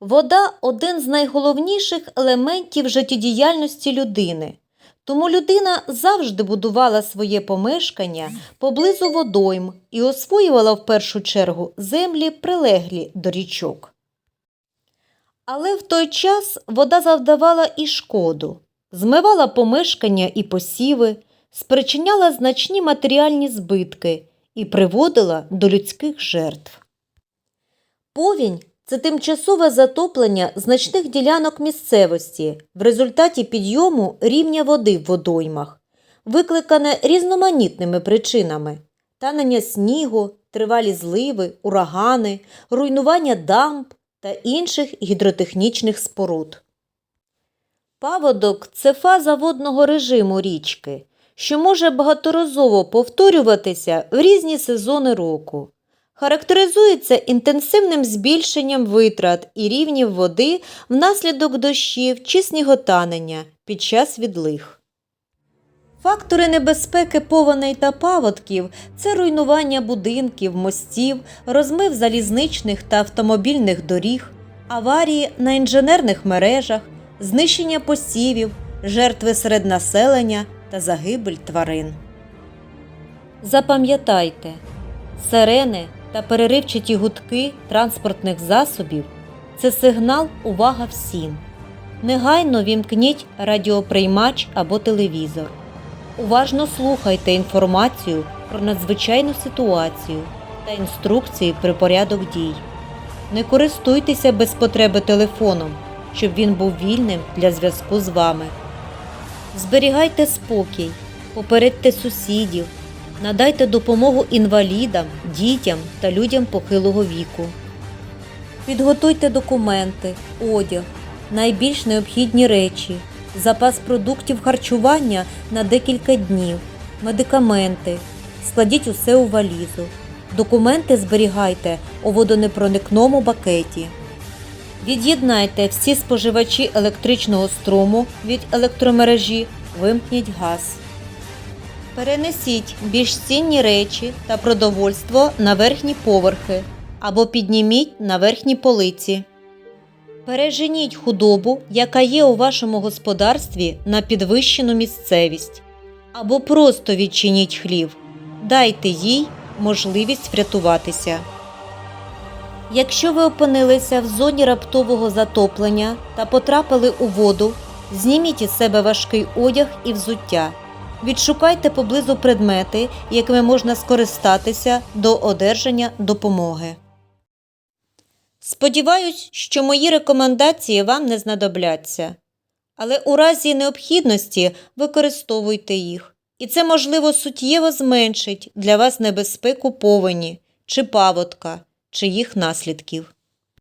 Вода один з найголовніших елементів життєдіяльності людини. Тому людина завжди будувала своє помешкання поблизу водойм і освоювала в першу чергу землі, прилеглі до річок. Але в той час вода завдавала і шкоду, змивала помешкання і посіви, спричиняла значні матеріальні збитки і приводила до людських жертв. Повінь це тимчасове затоплення значних ділянок місцевості в результаті підйому рівня води в водоймах, викликане різноманітними причинами танення снігу, тривалі зливи, урагани, руйнування дамб та інших гідротехнічних споруд. Паводок це фаза водного режиму річки, що може багаторазово повторюватися в різні сезони року. Характеризується інтенсивним збільшенням витрат і рівнів води внаслідок дощів чи сніготанення під час відлиг. Фактори небезпеки повеней та паводків це руйнування будинків, мостів, розмив залізничних та автомобільних доріг, аварії на інженерних мережах, знищення посівів, жертви серед населення та загибель тварин. Запам'ятайте, сирени та переривчаті гудки транспортних засобів це сигнал увага всім. Негайно вімкніть радіоприймач або телевізор. Уважно слухайте інформацію про надзвичайну ситуацію та інструкції про порядок дій. Не користуйтеся без потреби телефоном, щоб він був вільним для зв'язку з вами. Зберігайте спокій, попередьте сусідів, надайте допомогу інвалідам, дітям та людям похилого віку. Підготуйте документи, одяг, найбільш необхідні речі, запас продуктів харчування на декілька днів, медикаменти. Складіть усе у валізу. Документи зберігайте у водонепроникному бакеті. Від'єднайте всі споживачі електричного струму від електромережі, вимкніть газ. Перенесіть більш цінні речі та продовольство на верхні поверхи або підніміть на верхні полиці. Переженіть худобу, яка є у вашому господарстві на підвищену місцевість, або просто відчиніть хлів. Дайте їй можливість врятуватися. Якщо ви опинилися в зоні раптового затоплення та потрапили у воду, зніміть із себе важкий одяг і взуття. Відшукайте поблизу предмети, якими можна скористатися до одержання допомоги. Сподіваюсь, що мої рекомендації вам не знадобляться. Але у разі необхідності використовуйте їх, і це, можливо, суттєво зменшить для вас небезпеку повені чи паводка, чи їх наслідків.